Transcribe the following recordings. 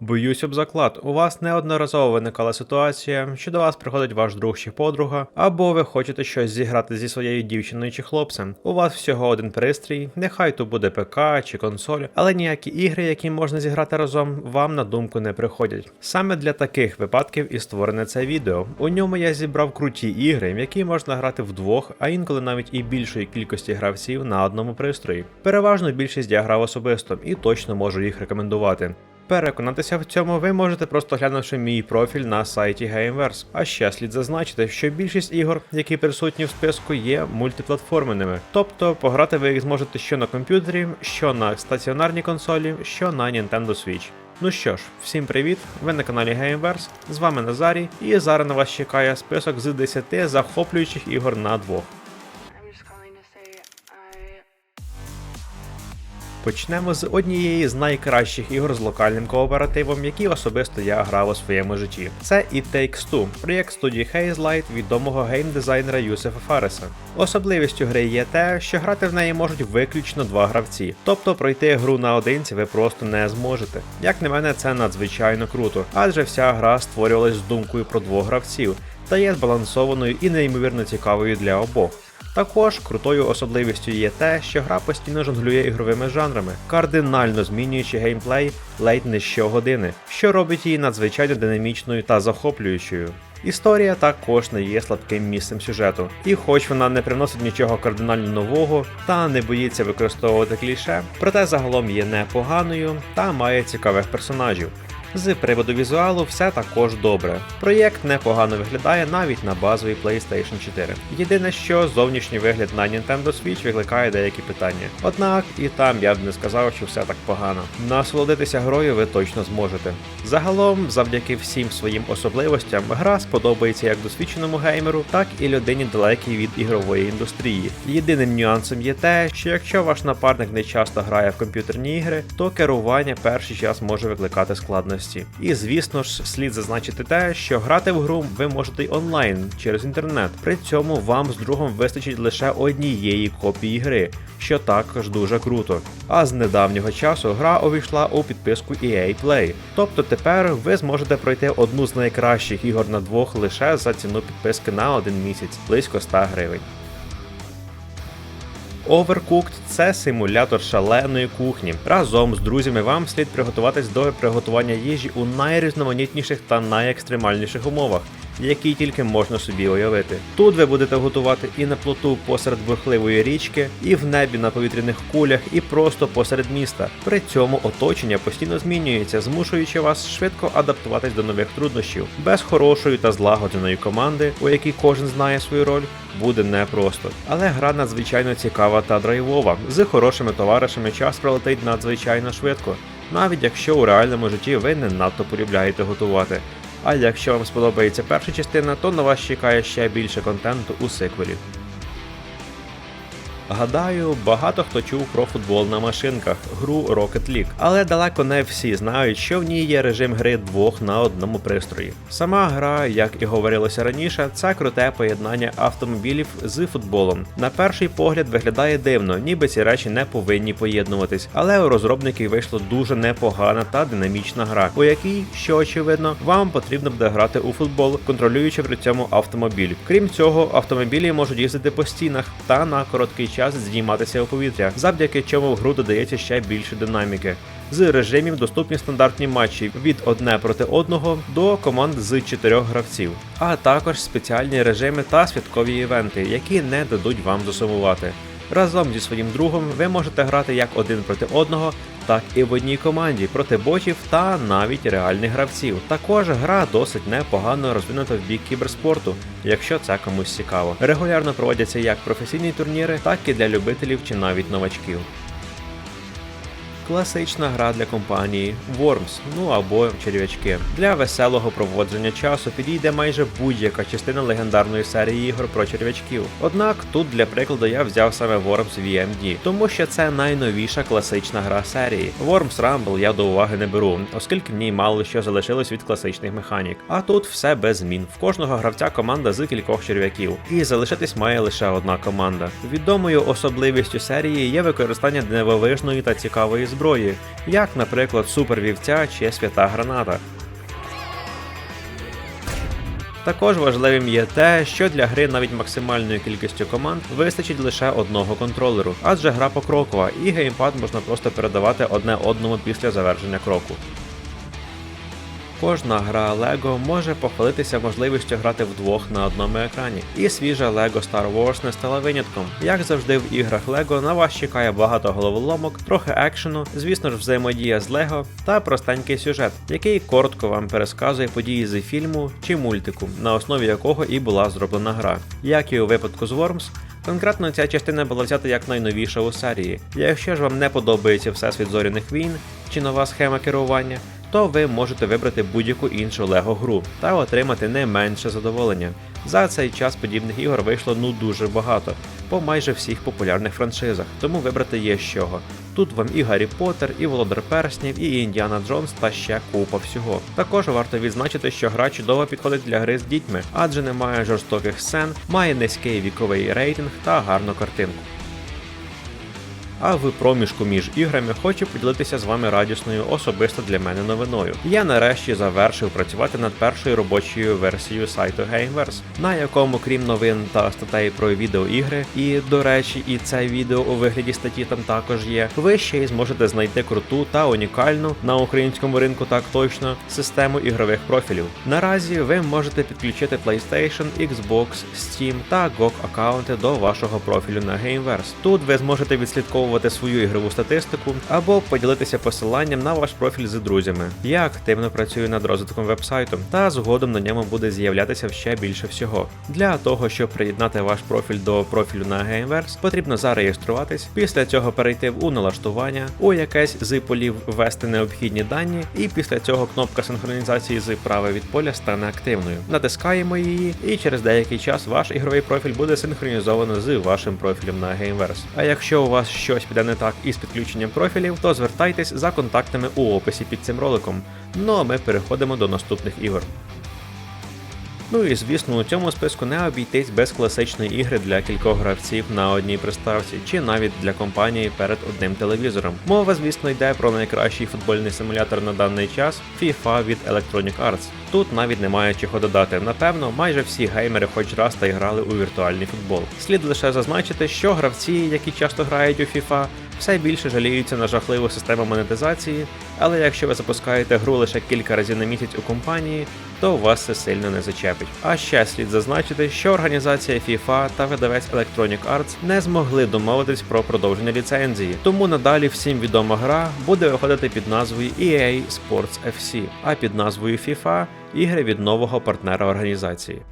Боюсь об заклад, у вас неодноразово виникала ситуація, що до вас приходить ваш друг чи подруга, або ви хочете щось зіграти зі своєю дівчиною чи хлопцем. У вас всього один пристрій, нехай то буде ПК чи консоль, але ніякі ігри, які можна зіграти разом, вам на думку не приходять. Саме для таких випадків і створене це відео. У ньому я зібрав круті ігри, в які можна грати вдвох, а інколи навіть і більшої кількості гравців на одному пристрої. Переважно більшість я грав особисто і точно можу їх рекомендувати. Переконатися в цьому ви можете просто глянувши мій профіль на сайті Gameverse. А ще слід зазначити, що більшість ігор, які присутні в списку, є мультиплатформеними. Тобто пограти ви їх зможете що на комп'ютері, що на стаціонарній консолі, що на Nintendo Switch. Ну що ж, всім привіт! Ви на каналі Gameverse, з вами Назарій, і зараз на вас чекає список з 10 захоплюючих ігор на двох. Почнемо з однієї з найкращих ігор з локальним кооперативом, які особисто я грав у своєму житті. Це It Takes Two, проєкт студії Hazelight відомого геймдизайнера Юсефа Фареса. Особливістю гри є те, що грати в неї можуть виключно два гравці, тобто пройти гру наодинці ви просто не зможете. Як на мене, це надзвичайно круто, адже вся гра створювалась з думкою про двох гравців та є збалансованою і неймовірно цікавою для обох. Також крутою особливістю є те, що гра постійно жонглює ігровими жанрами, кардинально змінюючи геймплей ледь не щогодини, що робить її надзвичайно динамічною та захоплюючою. Історія також не є слабким місцем сюжету, і хоч вона не приносить нічого кардинально нового та не боїться використовувати кліше, проте загалом є непоганою та має цікавих персонажів. З приводу візуалу все також добре. Проєкт непогано виглядає навіть на базовій PlayStation 4. Єдине, що зовнішній вигляд на Nintendo Switch викликає деякі питання. Однак і там я б не сказав, що все так погано. Насолодитися грою ви точно зможете. Загалом, завдяки всім своїм особливостям, гра сподобається як досвідченому геймеру, так і людині далекій від ігрової індустрії. Єдиним нюансом є те, що якщо ваш напарник не часто грає в комп'ютерні ігри, то керування перший час може викликати складності. І звісно ж, слід зазначити те, що грати в гру ви можете й онлайн через інтернет. При цьому вам з другом вистачить лише однієї копії гри, що також дуже круто. А з недавнього часу гра увійшла у підписку EA Play. Тобто тепер ви зможете пройти одну з найкращих ігор на двох лише за ціну підписки на один місяць, близько 100 гривень. Overcooked – це симулятор шаленої кухні. Разом з друзями вам слід приготуватись до приготування їжі у найрізноманітніших та найекстремальніших умовах, які тільки можна собі уявити. Тут ви будете готувати і на плоту посеред бурхливої річки, і в небі на повітряних кулях, і просто посеред міста. При цьому оточення постійно змінюється, змушуючи вас швидко адаптуватись до нових труднощів. Без хорошої та злагодженої команди, у якій кожен знає свою роль, буде непросто. Але гра надзвичайно цікава та драйвова. З хорошими товаришами час пролетить надзвичайно швидко, навіть якщо у реальному житті ви не надто полюбляєте готувати. А якщо вам сподобається перша частина, то на вас чекає ще більше контенту у сиквелі. Гадаю, багато хто чув про футбол на машинках, гру Rocket League, але далеко не всі знають, що в ній є режим гри двох на одному пристрої. Сама гра, як і говорилося раніше, це круте поєднання автомобілів з футболом. На перший погляд виглядає дивно, ніби ці речі не повинні поєднуватись, але у розробників вийшла дуже непогана та динамічна гра, у якій, що очевидно, вам потрібно буде грати у футбол, контролюючи при цьому автомобіль. Крім цього, автомобілі можуть їздити по стінах та на короткий час здійматися у повітря, завдяки чому в гру додається ще більше динаміки. З режимів доступні стандартні матчі від одне проти одного до команд з чотирьох гравців, а також спеціальні режими та святкові івенти, які не дадуть вам засумувати. Разом зі своїм другом ви можете грати як один проти одного, так і в одній команді проти ботів та навіть реальних гравців. Також гра досить непогано розвинута в бік кіберспорту, якщо це комусь цікаво. Регулярно проводяться як професійні турніри, так і для любителів чи навіть новачків. Класична гра для компанії Worms, ну або черв'ячки. Для веселого проводження часу підійде майже будь-яка частина легендарної серії ігор про черв'ячків. Однак тут для прикладу я взяв саме Worms VMD, тому що це найновіша класична гра серії. Worms Rumble я до уваги не беру, оскільки в ній мало що залишилось від класичних механік. А тут все без змін. В кожного гравця команда з кількох черв'яків, і залишитись має лише одна команда. Відомою особливістю серії є використання дивовижної та цікавої зброї. Зброї, як, наприклад, супервівця чи свята граната. Також важливим є те, що для гри навіть максимальною кількістю команд вистачить лише одного контролеру, адже гра покрокова і геймпад можна просто передавати одне одному після завершення кроку. Кожна гра LEGO може похвалитися можливістю грати вдвох на одному екрані, і свіжа LEGO Star Wars не стала винятком. Як завжди в іграх LEGO на вас чекає багато головоломок, трохи екшену, звісно ж, взаємодія з LEGO та простенький сюжет, який коротко вам пересказує події з фільму чи мультику, на основі якого і була зроблена гра. Як і у випадку з Worms, Конкретно ця частина була взята як найновіша у серії. Якщо ж вам не подобається всесвіт зоряних війн чи нова схема керування, то ви можете вибрати будь-яку іншу лего гру та отримати не менше задоволення. За цей час подібних ігор вийшло ну дуже багато по майже всіх популярних франшизах, тому вибрати є з чого. Тут вам і Гаррі Поттер, і Володар Перснів, і Індіана Джонс та ще купа всього. Також варто відзначити, що гра чудово підходить для гри з дітьми, адже немає жорстоких сцен, має низький віковий рейтинг та гарну картинку. А в проміжку між іграми хочу поділитися з вами радісною особисто для мене новиною. Я нарешті завершив працювати над першою робочою версією сайту Gameverse, на якому, крім новин та статей про відеоігри, і до речі, і це відео у вигляді статті там також є. Ви ще й зможете знайти круту та унікальну на українському ринку так точно систему ігрових профілів. Наразі ви можете підключити PlayStation, Xbox, Steam та GOG аккаунти до вашого профілю на Gameverse. Тут ви зможете відслідковувати свою ігрову статистику або поділитися посиланням на ваш профіль з друзями. Я активно працюю над розвитком вебсайту, та згодом на ньому буде з'являтися ще більше всього. Для того, щоб приєднати ваш профіль до профілю на Gameverse, потрібно зареєструватись, після цього перейти у налаштування, у якесь з полів ввести необхідні дані, і після цього кнопка синхронізації з права від поля стане активною. Натискаємо її, і через деякий час ваш ігровий профіль буде синхронізовано з вашим профілем на Gameverse. А якщо у вас щось піде не так із підключенням профілів, то звертайтесь за контактами у описі під цим роликом. Ну а ми переходимо до наступних ігор. Ну і звісно, у цьому списку не обійтись без класичної ігри для кількох гравців на одній приставці, чи навіть для компанії перед одним телевізором. Мова, звісно, йде про найкращий футбольний симулятор на даний час FIFA від Electronic Arts. Тут навіть немає чого додати. Напевно, майже всі геймери хоч раз та грали у віртуальний футбол. Слід лише зазначити, що гравці, які часто грають у FIFA, все більше жаліються на жахливу систему монетизації, але якщо ви запускаєте гру лише кілька разів на місяць у компанії, то вас це сильно не зачепить. А ще слід зазначити, що організація FIFA та видавець Electronic Arts не змогли домовитись про продовження ліцензії, тому надалі всім відома гра буде виходити під назвою EA Sports FC, а під назвою FIFA ігри від нового партнера організації.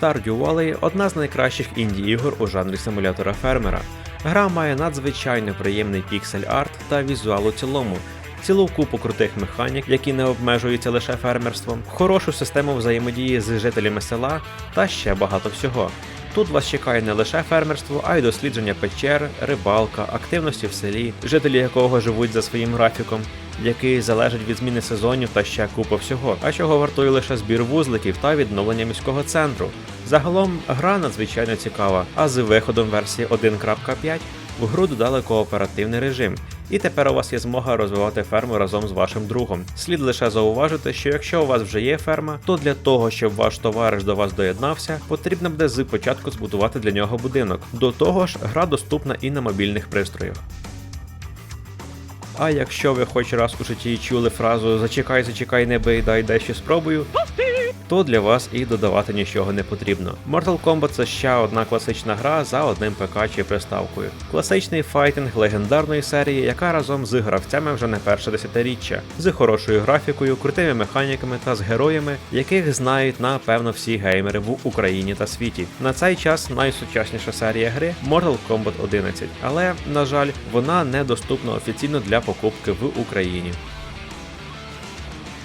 Stardew Valley – одна з найкращих інді-ігор у жанрі симулятора фермера. Гра має надзвичайно приємний піксель-арт та візуал у цілому, цілу купу крутих механік, які не обмежуються лише фермерством, хорошу систему взаємодії з жителями села та ще багато всього. Тут вас чекає не лише фермерство, а й дослідження печер, рибалка, активності в селі, жителі якого живуть за своїм графіком, який залежить від зміни сезонів та ще купа всього, а чого вартує лише збір вузликів та відновлення міського центру. Загалом гра надзвичайно цікава, а з виходом версії 1.5 в гру додали кооперативний режим, і тепер у вас є змога розвивати ферму разом з вашим другом. Слід лише зауважити, що якщо у вас вже є ферма, то для того, щоб ваш товариш до вас доєднався, потрібно буде з початку збудувати для нього будинок. До того ж, гра доступна і на мобільних пристроях. А якщо ви хоч раз у житті чули фразу Зачекай, зачекай, не бий, дай дещо спробую, то для вас і додавати нічого не потрібно. Mortal Kombat це ще одна класична гра за одним ПК чи приставкою. Класичний файтинг легендарної серії, яка разом з гравцями вже не перше десятиріччя, з хорошою графікою, крутими механіками та з героями, яких знають напевно всі геймери в Україні та світі. На цей час найсучасніша серія гри Mortal Kombat 11, але на жаль, вона недоступна офіційно для покупки в Україні.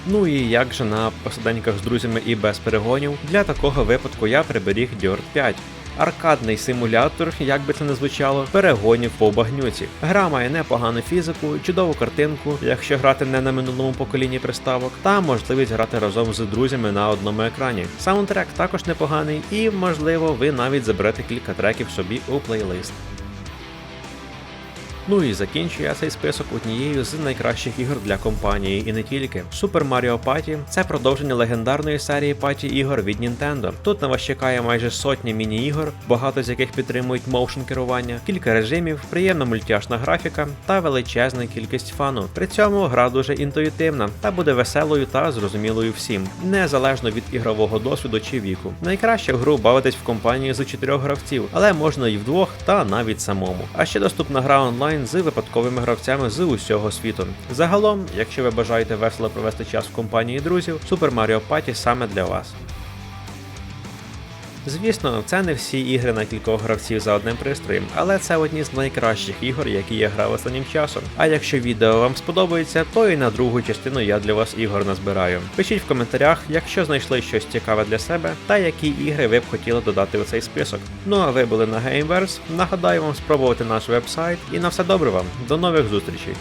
Ну і як же на посиденьках з друзями і без перегонів, для такого випадку я приберіг Dirt 5. Аркадний симулятор, як би це не звучало, перегонів по багнюці. Гра має непогану фізику, чудову картинку, якщо грати не на минулому поколінні приставок, та можливість грати разом з друзями на одному екрані. Саундтрек також непоганий, і можливо ви навіть заберете кілька треків собі у плейлист. Ну і закінчує цей список однією з найкращих ігор для компанії, і не тільки. Super Mario Party – це продовження легендарної серії паті ігор від Nintendo. Тут на вас чекає майже сотні міні-ігор, багато з яких підтримують моушн керування, кілька режимів, приємна мультяшна графіка та величезна кількість фану. При цьому гра дуже інтуїтивна та буде веселою та зрозумілою всім, незалежно від ігрового досвіду чи віку. Найкраще гру бавитись в компанії з чотирьох гравців, але можна і вдвох та навіть самому. А ще доступна гра онлайн з випадковими гравцями з усього світу. Загалом, якщо ви бажаєте весело провести час в компанії друзів, Super Mario Party саме для вас. Звісно, це не всі ігри на кількох гравців за одним пристроєм, але це одні з найкращих ігор, які я грав останнім часом. А якщо відео вам сподобається, то і на другу частину я для вас ігор назбираю. Пишіть в коментарях, якщо знайшли щось цікаве для себе, та які ігри ви б хотіли додати у цей список. Ну а ви були на Gameverse. Нагадаю вам спробувати наш вебсайт і на все добре вам. До нових зустрічей!